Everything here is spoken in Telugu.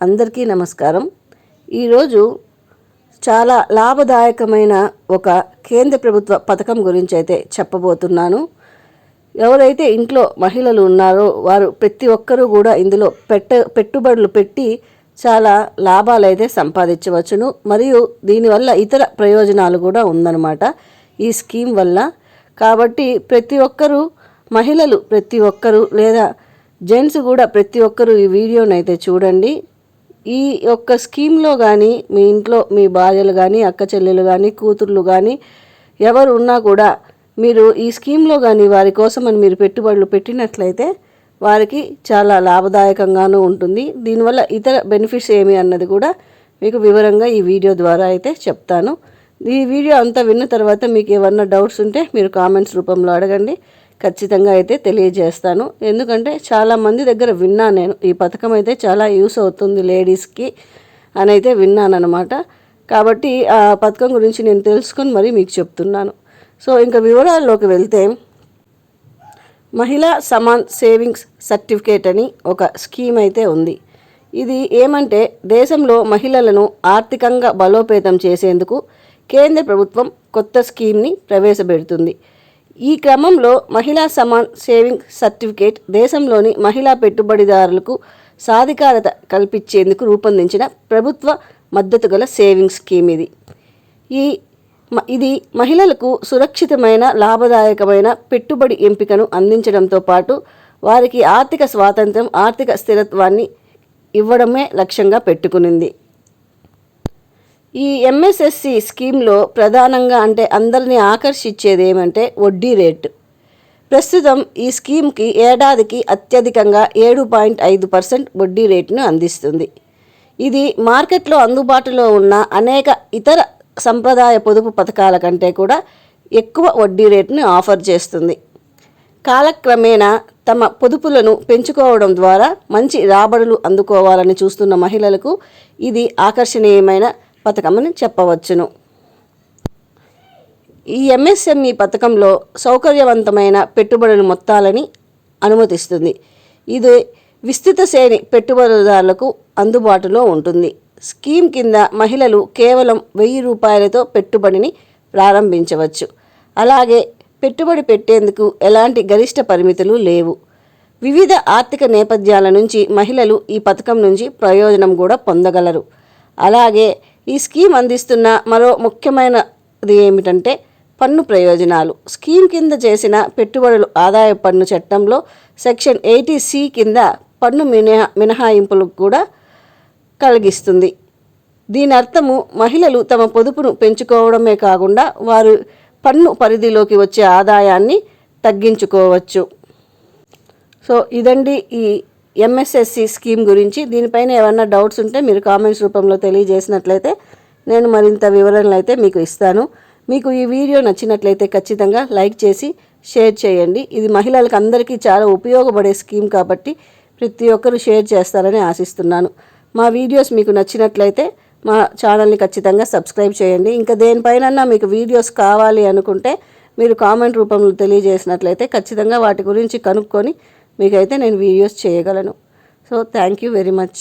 అందరికీ నమస్కారం. ఈరోజు చాలా లాభదాయకమైన ఒక కేంద్ర ప్రభుత్వ పథకం గురించి అయితే చెప్పబోతున్నాను. ఎవరైతే ఇంట్లో మహిళలు ఉన్నారో వారు ప్రతి ఒక్కరూ కూడా ఇందులో పెట్ట పెట్టుబడులు పెట్టి చాలా లాభాలు అయితే సంపాదించవచ్చును. మరియు దీనివల్ల ఇతర ప్రయోజనాలు కూడా ఉందన్నమాట ఈ స్కీమ్ వల్ల. కాబట్టి ప్రతి ఒక్కరూ మహిళలు ప్రతి ఒక్కరూ లేదా జెంట్స్ కూడా ప్రతి ఒక్కరూ ఈ వీడియోనైతే అయితే చూడండి. ఈ యొక్క స్కీమ్లో కానీ మీ ఇంట్లో మీ భార్యలు కానీ అక్క చెల్లెలు కానీ కూతుర్లు కానీ ఎవరు ఉన్నా కూడా మీరు ఈ స్కీమ్లో కానీ వారి కోసం అని మీరు పెట్టుబడులు పెట్టినట్లయితే వారికి చాలా లాభదాయకంగానూ ఉంటుంది. దీనివల్ల ఇతర బెనిఫిట్స్ ఏమి అన్నది కూడా మీకు వివరంగా ఈ వీడియో ద్వారా అయితే చెప్తాను. ఈ వీడియో అంతా విన్న తర్వాత మీకు ఏమన్నా డౌట్స్ ఉంటే మీరు కామెంట్స్ రూపంలో అడగండి. ఖచ్చితంగా అయితే తెలియజేస్తాను. ఎందుకంటే చాలా మంది దగ్గర విన్నాను నేను ఈ పథకం అయితే చాలా యూస్ అవుతుంది లేడీస్కి అని అయితే విన్నాను అనమాట కాబట్టి ఆ పథకం గురించి నేను తెలుసుకొని మరీ మీకు చెప్తున్నాను. సో ఇంకా వివరాల్లోకి వెళ్తే మహిళా సమాన్ సేవింగ్స్ సర్టిఫికేట్ అని ఒక స్కీమ్ అయితే ఉంది. ఇది ఏమంటే దేశంలో మహిళలను ఆర్థికంగా బలోపేతం చేసేందుకు కేంద్ర ప్రభుత్వం కొత్త స్కీమ్ని ప్రవేశపెడుతుంది. ఈ క్రమంలో మహిళా సమాన్ సేవింగ్ సర్టిఫికేట్ దేశంలోని మహిళా పెట్టుబడిదారులకు సాధికారత కల్పించేందుకు రూపొందించిన ప్రభుత్వ మద్దతు గల సేవింగ్ స్కీమ్ ఇది. ఈ ఇది మహిళలకు సురక్షితమైన లాభదాయకమైన పెట్టుబడి ఎంపికను అందించడంతో పాటు వారికి ఆర్థిక స్వాతంత్రం ఆర్థిక స్థిరత్వాన్ని ఇవ్వడమే లక్ష్యంగా పెట్టుకునింది. ఈ ఎంఎస్ఎస్సి స్కీమ్లో ప్రధానంగా అంటే అందరినీ ఆకర్షించేది ఏమంటే వడ్డీ రేటు. ప్రస్తుతం ఈ స్కీమ్కి ఏడాదికి అత్యధికంగా ఏడు పాయింట్ ఐదు పర్సెంట్ వడ్డీ రేటును అందిస్తుంది. ఇది మార్కెట్లో అందుబాటులో ఉన్న అనేక ఇతర సంప్రదాయ పొదుపు పథకాల కంటే కూడా ఎక్కువ వడ్డీ రేటును ఆఫర్ చేస్తుంది. కాలక్రమేణా తమ పొదుపులను పెంచుకోవడం ద్వారా మంచి రాబడులు అందుకోవాలని చూస్తున్న మహిళలకు ఇది ఆకర్షణీయమైన పథకమని చెప్పవచ్చును. ఈ ఎంఎస్ఎంఈ పథకంలో సౌకర్యవంతమైన పెట్టుబడుల మొత్తాలని అనుమతిస్తుంది. ఇది విస్తృత శ్రేణి పెట్టుబడిదారులకు అందుబాటులో ఉంటుంది. స్కీమ్ కింద మహిళలు కేవలం వెయ్యి రూపాయలతో పెట్టుబడిని ప్రారంభించవచ్చు. అలాగే పెట్టుబడి పెట్టేందుకు ఎలాంటి గరిష్ట పరిమితులు లేవు. వివిధ ఆర్థిక నేపథ్యాల నుంచి మహిళలు ఈ పథకం నుంచి ప్రయోజనం కూడా పొందగలరు. అలాగే ఈ స్కీమ్ అందిస్తున్న మరో ముఖ్యమైనది ఏమిటంటే పన్ను ప్రయోజనాలు. స్కీమ్ కింద చేసిన పెట్టుబడులు ఆదాయ పన్ను చట్టంలో సెక్షన్ ఎయిటీ సి కింద పన్ను మినహా మినహాయింపులకు కూడా కలిగిస్తుంది. దీని అర్థము మహిళలు తమ పొదుపును పెంచుకోవడమే కాకుండా వారు పన్ను పరిధిలోకి వచ్చే ఆదాయాన్ని తగ్గించుకోవచ్చు. సో ఇదండి ఈ ఎంఎస్ఎస్సి స్కీమ్ గురించి దీనిపైన ఏమన్నా డౌట్స్ ఉంటే మీరు కామెంట్స్ రూపంలో తెలియజేసినట్లయితే నేను మరింత వివరణలు అయితే మీకు ఇస్తాను. మీకు ఈ వీడియో నచ్చినట్లయితే ఖచ్చితంగా లైక్ చేసి షేర్ చేయండి. ఇది మహిళలకు అందరికీ చాలా ఉపయోగపడే స్కీమ్ కాబట్టి ప్రతి ఒక్కరూ షేర్ చేస్తారని ఆశిస్తున్నాను. మా వీడియోస్ మీకు నచ్చినట్లయితే మా ఛానల్ని ఖచ్చితంగా సబ్స్క్రైబ్ చేయండి. ఇంకా దేనిపైన మీకు వీడియోస్ కావాలి అనుకుంటే మీరు కామెంట్ రూపంలో తెలియజేసినట్లయితే ఖచ్చితంగా వాటి గురించి కనుక్కొని మీకైతే నేను వీడియోస్ చేయగలను. So thank you very much.